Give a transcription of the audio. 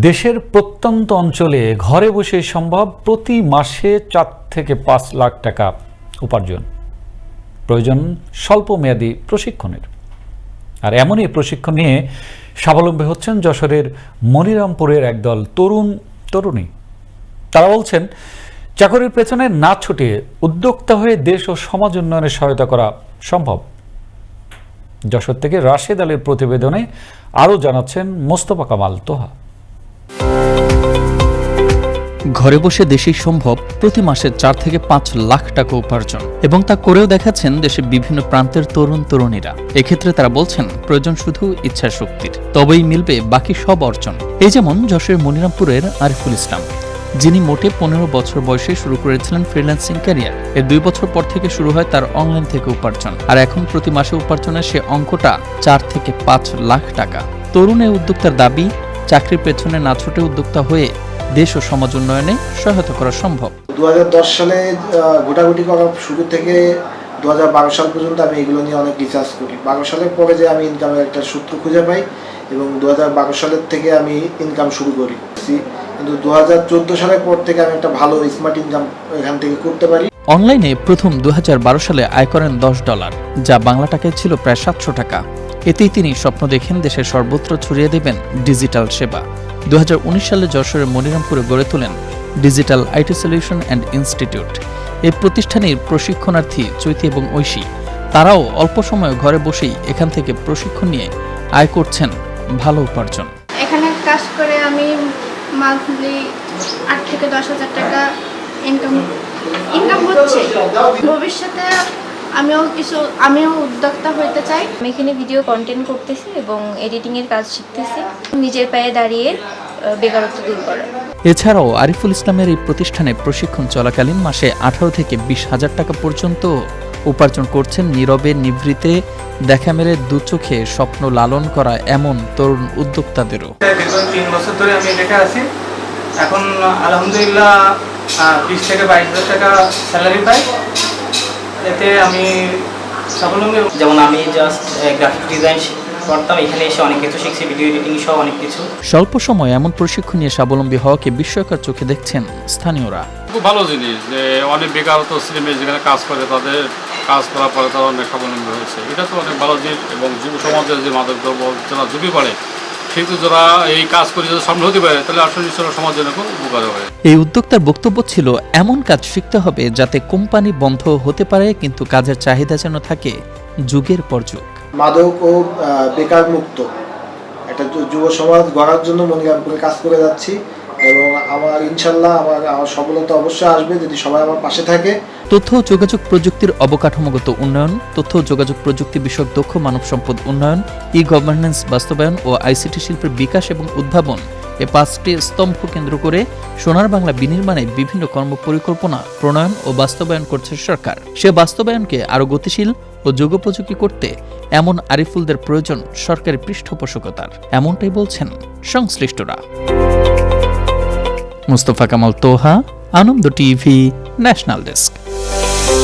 দেশের প্রত্যন্ত অঞ্চলে ঘরে বসে সম্ভব প্রতি মাসে চার থেকে পাঁচ লাখ টাকা উপার্জন। প্রয়োজন স্বল্পমেয়াদী প্রশিক্ষণের। আর এমনই প্রশিক্ষণ নিয়ে স্বাবলম্বী হচ্ছেন যশোরের মনিরামপুরের একদল তরুণ তরুণী। তারা বলছেন, চাকরির পেছনে না ছুটিয়ে উদ্যোক্তা হয়ে দেশ ও সমাজ উন্নয়নে সহায়তা করা সম্ভব। যশোর থেকে রাশেদ আলীর প্রতিবেদনে আরও জানাচ্ছেন মোস্তফা কামাল তোহা। ঘরে বসে দেশেই সম্ভব প্রতি মাসে চার থেকে পাঁচ লাখ টাকা উপার্জন। এবং তা করেও দেখাচ্ছেন দেশের বিভিন্ন প্রান্তের তরুণ তরুণীরা। এক্ষেত্রে তারা বলছেন, প্রয়োজন শুধু ইচ্ছা শক্তির তবেই মিলবে বাকি সব অর্জন। এই যেমন যশোরের মনিরামপুরের আরিফুল ইসলাম, যিনি মোটে পনেরো বছর বয়সে শুরু করেছিলেন ফ্রিল্যান্সিং ক্যারিয়ার। এর দুই বছর পর থেকে শুরু হয় তার অনলাইন থেকে উপার্জন। আর এখন প্রতি মাসে উপার্জনের সে অঙ্কটা চার থেকে পাঁচ লাখ টাকা। তরুণ এই উদ্যোক্তার দাবি, চাকরির পেছনে না ছুটে উদ্যোক্তা হয়ে দেশ ও সমাজ উন্নয়নে সহায়তা করা সম্ভব। দু সালে গোটাগুটি করা শুরু থেকে দুহাজার বারো সাল পর্যন্ত আমি এগুলো নিয়ে অনেক রিসার্চ করি। বারো সালের পরে যে আমি ইনকামের একটা সূত্র খুঁজে পাই এবং দু হাজার বারো সালের থেকে আমি ইনকাম শুরু করি। কিন্তু দু হাজার চোদ্দ সালের পর থেকে আমি একটা ভালো স্মার্ট ইনকাম এখান থেকে করতে পারি। অনলাইনে প্রথম দুহাজার বারো সালে আয় করেন দশ ডলার, যা বাংলা টাকায় ছিল প্রায় সাতশো টাকা। এতেই তিনি স্বপ্ন দেখেন দেশের সর্বত্র ছড়িয়ে দেবেন ডিজিটাল সেবা। দুহাজার উনিশ সালে যশোরের মনিরামপুরে গড়ে তোলেন digital IT solution and institute. এই প্রতিষ্ঠানের প্রশিক্ষণার্থী চৈতি এবং ঐশী, তারাও অল্প সময়ে ঘরে বসেই এখান থেকে প্রশিক্ষণ নিয়ে আয় করছেন ভালো উপার্জন। এখানে কাজ করে আমি মান্থলি আট থেকে দশ হাজার টাকা ইনকাম ইনকাম হচ্ছে। ভবিষ্যতে আমিও কিছু আমিও উদ্যোক্তা হইতে চাই। আমি এখানে ভিডিও কন্টেন্ট করতেছি এবং এডিটিংয়ের কাজ শিখতেছি। নিজের পায়ে দাঁড়িয়ে বেকারত্ব দূর করা এছাড়াও আরিফুল ইসলামের এই প্রতিষ্ঠানে প্রশিক্ষণ চলাকালীন মাসে আঠারো থেকে বিশ হাজার টাকা পর্যন্ত উপার্জন করছেন নীরবে নিভৃতে দেখা মেলে দু চোখে স্বপ্ন লালন করা এমন তরুণ উদ্যোক্তাদেরও। তিন বছর ধরে আমি লেখা আছি। এখন আলহামদুলিল্লাহ বিশ থেকে বাইশ হাজার টাকা স্যালারি পাই। এতে আমি স্বাবলম্বী যেমন আমি জাস্ট গ্রাফিক ডিজাইন করতাম এখানে এসে অনেক কিছু শিখছি ভিডিও এডিটিং সহ অনেক কিছু। স্বল্প সময়ে এমন প্রশিক্ষণ নিয়ে স্বাবলম্বী হওয়াকে বিস্ময়কর চোখে দেখছেন স্থানীয়রা? খুব ভালো জিনিস যে অনেক বেকারত্ব ছেলেমেয়ে যেখানে কাজ করে তাদের কাজ করার পরে তারা অনেক স্বাবলম্বী হয়েছে। এটা তো অনেক ভালো জিনিস এবং যুব সমাজের যে মাদক দ্রব্য যারা ঝুঁকি পড়ে সেহেতু যারা এই কাজ করে যদি সামনে হতে পারে তাহলে আসলে নিশ্চয় সমাজের জন্য খুব উপকার হবে। এই উদ্যোক্তার বক্তব্য ছিল এমন কাজ শিখতে হবে যাতে কোম্পানি বন্ধ হতে পারে কিন্তু কাজের চাহিদা যেন থাকে যুগের পর যুগ। মাদক ও বেকার মুক্ত। একটা যু- যুব সমাজ গড়ার জন্য মনিরামপুরে কাজ করে যাচ্ছি এবং আমার ইনশাল্লাহ আমার আমার সফলতা অবশ্যই আসবে যদি সবাই আমার পাশে থাকে। তথ্য ও যোগাযোগ প্রযুক্তির অবকাঠামোগত উন্নয়ন, তথ্য ও যোগাযোগ প্রযুক্তি বিষয়ক দক্ষ মানব সম্পদ উন্নয়ন ই গভর্নেন্স বাস্তবায়ন ও আইসিটি শিল্পের বিকাশ এবং উদ্ভাবন এ পাঁচটি স্তম্ভ কেন্দ্র করে সোনার বাংলা বিনির্মাণে বিভিন্ন কর্মপরিকল্পনা, প্রণয়ন ও বাস্তবায়ন করছে সরকার। সে বাস্তবায়নকে আরও গতিশীল ও যোগোপযোগী করতে এমন আরিফুলদের প্রয়োজন সরকারের পৃষ্ঠপোষকতার। এমনটাই বলছেন সংশ্লিষ্টরা। Mustafa Kamal Toha, Ananda TV, national desk. Thank you.